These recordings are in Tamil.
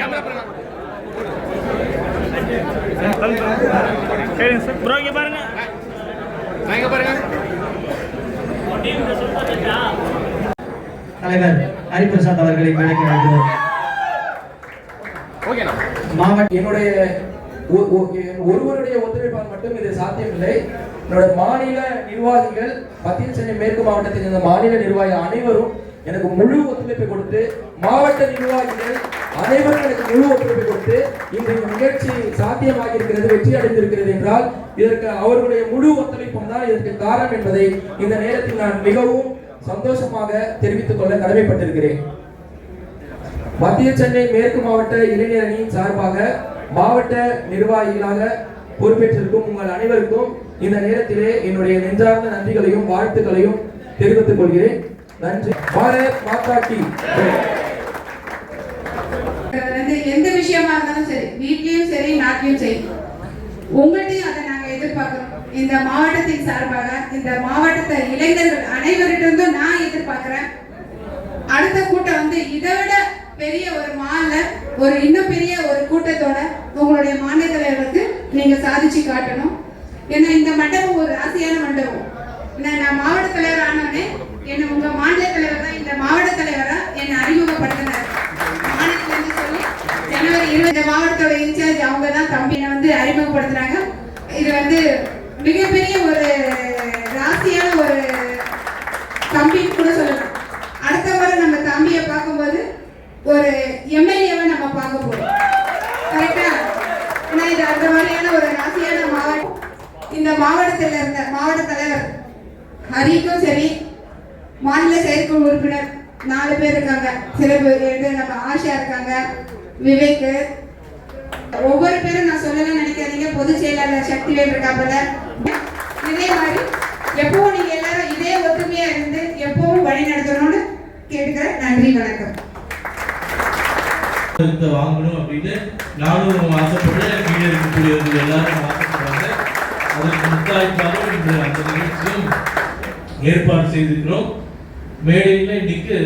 உட்காருங்க சரிங்க சார் ப்ரோ இங்கே பாருங்க தலைவர் ஹரிபிரசாத் அவர்களை மேடைக்கு அழைக்கிறோம் மாவட்ட என்னுடைய ஒருவருடைய ஒத்துழைப்பால் மட்டும் இது சாத்தியமில்லை. என்னுடைய மாநில நிர்வாகிகள் மத்திய சென்னை மேற்கு மாவட்டத்தில் இருந்த மாநில நிர்வாகிகள் அனைவரும் எனக்கு முழு ஒத்துழைப்பை கொடுத்து மாவட்ட நிர்வாகிகள் அனைவரும் எனக்கு முழு ஒத்துழைப்பை கொடுத்து இந்த நிகழ்ச்சி சாத்தியமாக இருக்கிறது வெற்றி அடைந்திருக்கிறது என்றால் இதற்கு அவர்களுடைய முழு ஒத்துழைப்பும் தான் இதற்கு காரணம் என்பதை இந்த நேரத்தில் நான் மிகவும் சந்தோஷமாக தெரிவித்துக் கொள்ள கடமைப்பட்டிருக்கிறேன். மத்திய சென்னை மேற்கு மாவட்ட இளைஞர் அணியின் சார்பாக மாவட்ட நிர்வாகிகளாக பொறுப்பேற்றிருக்கும் உங்கள் அனைவருக்கும் இந்த நேரத்திலே என்னுடைய நெஞ்சார்ந்த நன்றிகளையும் வாழ்த்துக்களையும் தெரிவித்துக் கொள்கிறேன். நன்றி. பாரத் மாதா கி வந்து எந்த விஷயமா இருந்தாலும் சரி வீட்லயும் சரி நாட்டிலும் சரி உங்கள்கிட்டயும் அதை நாங்க எதிர்பார்க்கிறோம். இந்த மாவட்டத்தின் சார்பாக இந்த மாவட்டத்தை இளைஞர்கள் அனைவரிட்டிருந்தும் நான் எதிர்பார்க்கிறேன். அடுத்த கூட்டம் வந்து இதை விட பெரிய ஒரு மால ஒரு இன்னும் பெரிய ஒரு கூட்டத்தோட உங்களுடைய மாநில தலைவருக்கு நீங்க சாதிச்சு காட்டணும். ஏன்னா இந்த மண்டபம் ஒரு ராசியான மண்டபம். நான் மாவட்ட தலைவர் ஆனோடனே என்ன உங்க மாநில தலைவர் தான் இந்த மாவட்ட தலைவரா என்னை அறிமுகப்படுத்தினார் மாநிலத்துல இருந்து சொல்லி ஜனவரி இருபது இந்த மாவட்டத்தோட இன்சார்ஜ் அவங்க தான் தம்பியை வந்து அறிமுகப்படுத்துறாங்க. இது வந்து மிகப்பெரிய ஒரு ராசியான ஒரு தம்பின்னு கூட சொல்லலாம். அடுத்த முறை நம்ம தம்பியை பார்க்கும்போது ஒரு எம்எல்ஏவை நம்ம பார்க்க போறோம். கரெக்டா ஏன்னா இது அந்த மாதிரியான ஒரு ராசியான மாவட்டம் இந்த மாவட்டத்தில் இருந்த மாவட்ட தலைவர் ஹரிக்கும் சரி மாநில செயற்குழு உறுப்பினர் நாலு பேர் இருக்காங்க. சில பேர் நம்ம ஆஷா இருக்காங்க விவேக் ஒவ்வொரு பேரும் நான் சொல்லலாம் நினைக்காதீங்க. பொதுச் செயலாளர் சக்திவேல் இருக்காப்பல. இதே மாதிரி எப்பவும் நீங்க எல்லாரும் இதே ஒற்றுமையா இருந்து எப்பவும் வழி நடத்தணும்னு கேட்டுக்கிறேன். நன்றி வணக்கம். கருத்தை வாங்கணும் அப்படின்னு நானும் ஆசைப்பட்டு கீழே இருக்கக்கூடியவர்கள் எல்லாரும் ஆசைப்படுறாங்க. அதற்கு முத்தாய்ப்பாக இன்று அந்த நிகழ்ச்சியும் ஏற்பாடு செய்திருக்கிறோம். மேடையில் இன்னைக்கு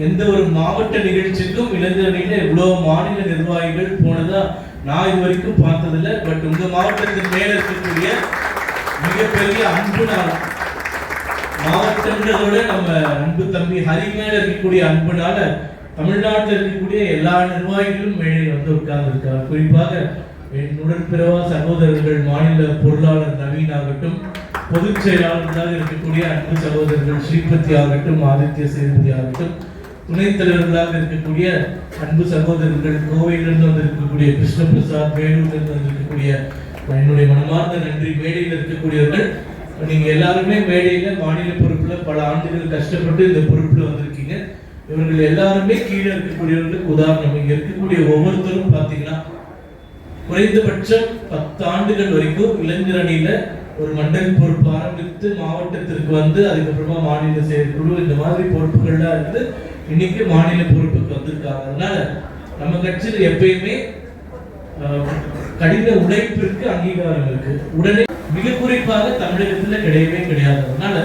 எந்த ஒரு மாவட்ட நிகழ்ச்சிக்கும் இளைஞரணியில இவ்வளவு மாநில நிர்வாகிகள் போனதா நான் இது வரைக்கும் பார்த்ததில்லை. பட் உங்க மாவட்டத்தின் மேல இருக்கக்கூடிய மிகப்பெரிய அன்பு நாள். மாவட்டங்களோட நம்ம அன்பு தம்பி ஹரி மேல இருக்கக்கூடிய அன்புனால தமிழ்நாட்டில் இருக்கக்கூடிய எல்லா நிர்வாகிகளும் மேடையில் வந்து உட்கார்ந்துருக்காங்க குறிப்பாக என் உடன்பிறவா சகோதரர்கள் மாநில பொருளாளர் நவீன் ஆகட்டும் பொதுச் செயலாளர்களாக இருக்கக்கூடிய அன்பு சகோதரர்கள் ஸ்ரீபதி ஆகட்டும் ஆதித்ய சேதுபதி ஆகட்டும் துணைத் தலைவர்களாக இருக்கக்கூடிய அன்பு சகோதரர்கள் கோவையிலிருந்து வந்திருக்கக்கூடிய கிருஷ்ண பிரசாத் வேலூரிலிருந்து வந்திருக்கக்கூடிய என்னுடைய மனமார்ந்த நன்றி மேடையில் இருக்கக்கூடியவர்கள். நீங்க எல்லாருமே மேடையில மாநில பொறுப்புல பல ஆண்டுகள் கஷ்டப்பட்டு இந்த பொறுப்புல வந்திருக்கீங்க. இவர்கள் எல்லாருமே கீழே இருக்கக்கூடியவர்களுக்கு உதாரணம் இங்க இருக்கக்கூடிய ஒவ்வொருத்தரும் பாத்தீங்கன்னா குறைந்தபட்சம் பத்து ஆண்டுகள் வரைக்கும் இளைஞர் அணியில ஒரு மண்டல பொறுப்பு ஆரம்பித்து மாவட்டத்திற்கு வந்து அதுக்கப்புறமா மாநில செயற்குழு இந்த மாதிரி பொறுப்புகள்லாம் இருந்து இன்னைக்கு மாநில பொறுப்புக்கு வந்திருக்காங்க. அதனால நம்ம கட்சியில் எப்பயுமே ஆஹ், கடின உழைப்பிற்கு அங்கீகாரம் இருக்கு. உடனே மிக குறிப்பாக தமிழகத்துல கிடையவே கிடையாது. அதனால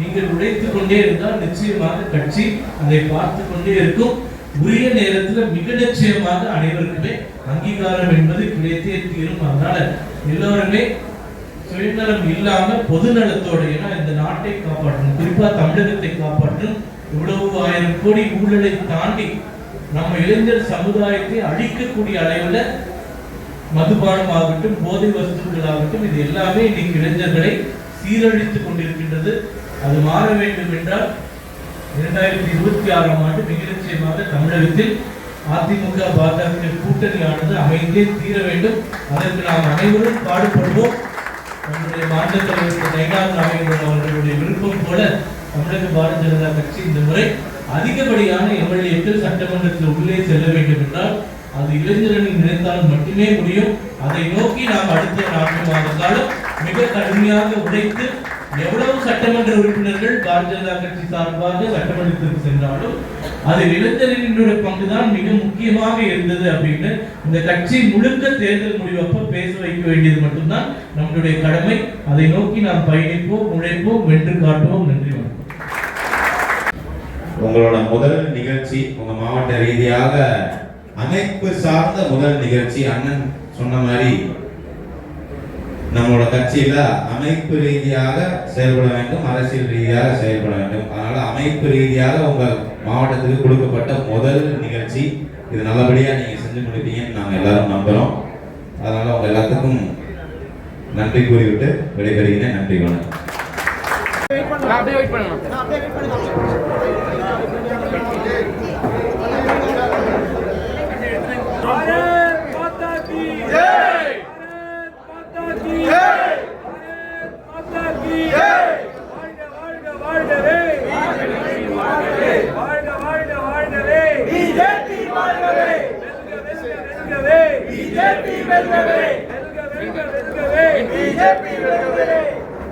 நீங்கள் உழைத்து கொண்டே இருந்தால் நிச்சயமாக கட்சி அதை பார்த்து கொண்டே இருக்கும். உரிய நேரத்துல மிக நிச்சயமாக அனைவருக்குமே அங்கீகாரம் என்பது கிடைத்தே தீரும். அதனால எல்லோருமே சுயநலம் இல்லாம பொது நலத்தோட ஏன்னா இந்த நாட்டை காப்பாற்றணும். குறிப்பா தமிழகத்தை காப்பாற்றணும். இவ்வளவு ஆயிரம் கோடி ஊழலை தாண்டி நம்ம இளைஞர் சமுதாயத்தை அழிக்கக்கூடிய அளவில் மதுபானம் ஆகட்டும் போதை வஸ்துக்கள் ஆகட்டும் இது எல்லாமே இன்னைக்கு இளைஞர்களை சீரழித்துக் கொண்டிருக்கின்றது. அது மாற வேண்டும் என்றால் இரண்டாயிரத்தி இருபத்தி ஆறாம் ஆண்டு மிக நிச்சயமாக தமிழகத்தில் அதிமுக பாஜக கூட்டணியானது அமைந்தே தீர வேண்டும். அதற்கு நாம் அனைவரும் பாடுபடுவோம். நம்முடைய மாநில தலைவர் நாகேந்திரன் அவர்களுடைய விருப்பம் போல தமிழக பாரதிய ஜனதா கட்சி இந்த முறை அதிகப்படியான எம்எல்ஏக்கள் சட்டமன்றத்தில் உள்ளே செல்ல வேண்டும் என்றால் அது இளைஞரணி நினைத்தால் மட்டுமே முடியும். அதை நோக்கி நாம் அடுத்த நான்கு மாத காலம் மிக கடுமையாக உழைத்து எவ்வளவு சட்டமன்ற உறுப்பினர்கள் பாரதிய ஜனதா கட்சி சார்பாக சட்டமன்றத்திற்கு சென்றாலும் அதில் பங்கு பங்குதான் மிக முக்கியமாக இருந்தது அப்படின்னு இந்த கட்சி முழுக்க தேர்தல் முடிவப்ப பேச வைக்க வேண்டியது மட்டும்தான் நம்மளுடைய கடமை. அதை நோக்கி நாம் பயணிப்போம் உழைப்போம் வென்று காட்டுவோம். நன்றி வணக்கம். உங்களோட முதல் நிகழ்ச்சி உங்க மாவட்ட ரீதியாக அமைப்பு சார்ந்த முதல் நிகழ்ச்சி. அண்ணன் சொன்ன மாதிரி நம்மளோட கட்சியில அமைப்பு ரீதியாக செயல்பட வேண்டும் அரசியல் ரீதியாக செயல்பட வேண்டும். அதனால அமைப்பு ரீதியாக உங்க மாவட்டத்துக்கு கொடுக்கப்பட்ட முதல் நிகழ்ச்சி. இது நல்லபடியா நீங்க செஞ்சு முடிப்பீங்கன்னு நாங்க எல்லாரும் நம்புறோம். அதனால உங்க எல்லாத்துக்கும் நன்றி கூறிவிட்டு விடைபெறுகிறேன். நன்றி வணக்கம். அப்படியே வெயிட் பண்ணலாம்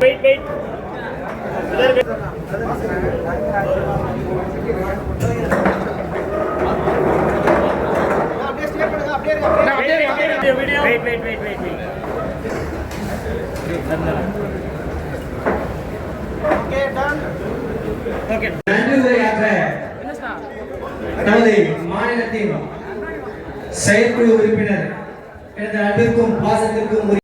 wait wait wait wait wait wait wait wait மாநிலத்தின் செயற்குழு உறுப்பினர் எனது அன்பிற்கும் பாசத்திற்கும்